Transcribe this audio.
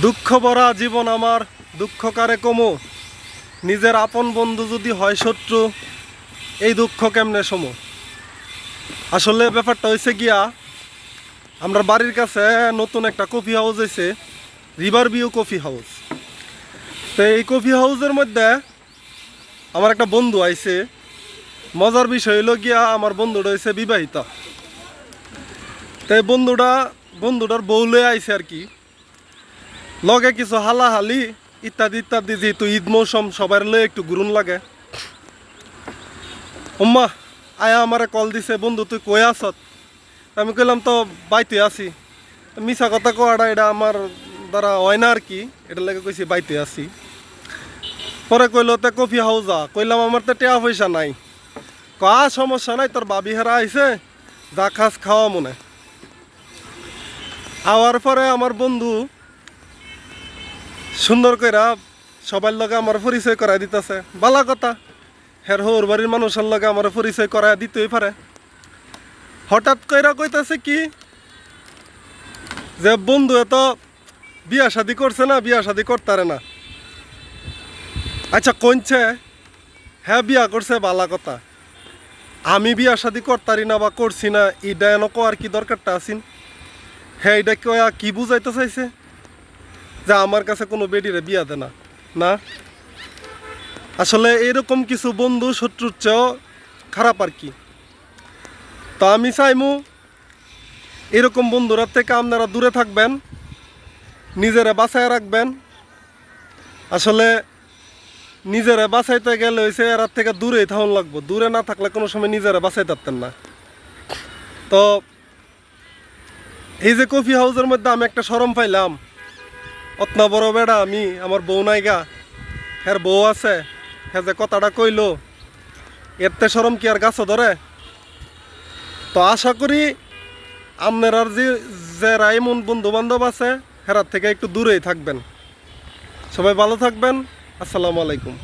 দুঃখ ভরা জীবন আমার, দুঃখ কারে কমো? নিজের আপন বন্ধু যদি হয় শত্রু, এই দুঃখ কেমনে সমো? আসলে ব্যাপারটা হয়েছে গিয়া, আমরা বাড়ির কাছে নতুন একটা কফি হাউস হয়েছে রিভার ভিউ কফি হাউস তো এই কফি হাউসের মধ্যে আমার একটা বন্ধু আইছে। মজার বিষয় হইল গিয়া আমার বন্ধুটা হয়েছে বিবাহিত। তাই বন্ধুটা, বন্ধুটার বউ লয়ে আইছে আর কি। লগে কিছু হালাহালি ইত্যাদি ইত্যাদি যেহেতু ঈদ মৌসুম, সবার লয়ে একটু গুরুন লাগে। উম্মা, আয়া আমারে কল দিছে, বন্ধু, তুই কই আসত আমি কইলাম, তো বাইতে আছি। মিছা কথা কোয়াটা এটা আমার দ্বারা হয় না আর কি এটা লেগে কইছি বাইতে আছি। পরে কইলো, তে কফি হাউজা কইলাম, আমার তো টেয়া পয়সা নাই। কা সমস্যা নাই, তোর বাবি হেরা আইছে, যা খাস খাওয়া মনে। আওয়ার পরে আমার বন্ধু সুন্দর কইরা সবার লগে আমার পরিচয় করাই দিতেছে। বালা কথা। হের হোর বাড়ির মানুষের লগে আমার পরিচয় করাই দিতেই পারে। হঠাৎ কইরা কইতাছে কি, যে বন্ধু এত বিয়া শাদি করছে না, বিয়া শাদি করতারে না। আচ্ছা কইছে হ্যাঁ বিয়া করছে বালা কথা। আমি বিয়া শাদি করতারি না বা করছি না এটা এনকো আর কি দরকারটা আছিন? হ্যাঁ এটা কয়া কি বুঝাইতে চাইছে? যে আমার কাছে কোনো বেডিরে বিয়া দে না। না? আসলে এরকম কিছু বন্ধু শত্রুর চেয়েও খারাপ আর কি। তো আমি চাইমু, এরকম বন্ধুরা থেকে আপনারা দূরে থাকবেন, নিজেরা বাঁচায় রাখবেন। আসলে নিজেরা বাঁচাইতে গেলে হয়েছে এর থেকে দূরেই থাকুন লাগবো। দূরে না থাকলে কোনো সময় নিজেরা বাঁচাই থাকতেন না। তো এই যে কফি হাউসের মধ্যে আমি একটা সরম পাইলাম। অতনা বড় বেড়া, আমি আমার বউ নাই গা। হের বউ আছে, হে যে কথাটা কইল, এরতে সরম কি আর গাছ ধরে? তো আশা করি আপনার আর যে রাইমন বন্ধু বান্ধব আছে, হেরার থেকে একটু দূরেই থাকবেন। সবাই ভালো থাকবেন, আসসালামু আলাইকুম।